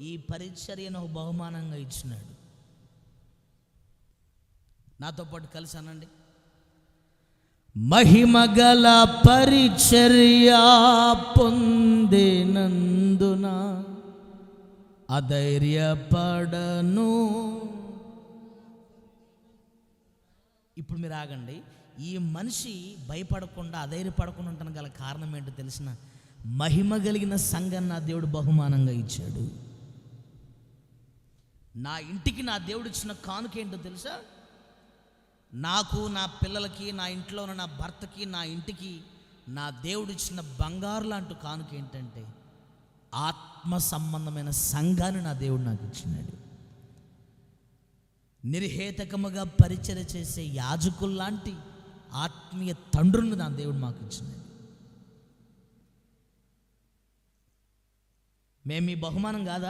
ఈ పరిచర్యను బహుమానంగా ఇచ్చినాడు. నాతో పాటు కలిసి అనండి మహిమగల పరిచర్య పొందినందున అధైర్యపడను. ఇప్పుడు మీరు ఆగండి. ఈ మనిషి భయపడకుండా అధైర్యపడకుండా ఉంటాను గల కారణం ఏంటో తెలిసిన మహిమ కలిగిన సంఘాన్ని నా దేవుడు బహుమానంగా ఇచ్చాడు. నా ఇంటికి నా దేవుడు ఇచ్చిన కానుక ఏంటో తెలుసా? నాకు నా పిల్లలకి నా ఇంట్లో ఉన్న నా భర్తకి నా ఇంటికి నా దేవుడు ఇచ్చిన బంగారు లాంటి కానుక ఏంటంటే ఆత్మ సంబంధమైన సంఘాన్ని నా దేవుడు నాకు ఇచ్చినాడు. నిర్హేతకముగా పరిచయ చేసే యాజకుల్లాంటి ఆత్మీయ తండ్రులను నా దేవుడు మాకు ఇచ్చినాడు. మేము ఈ బహుమానం కాదా?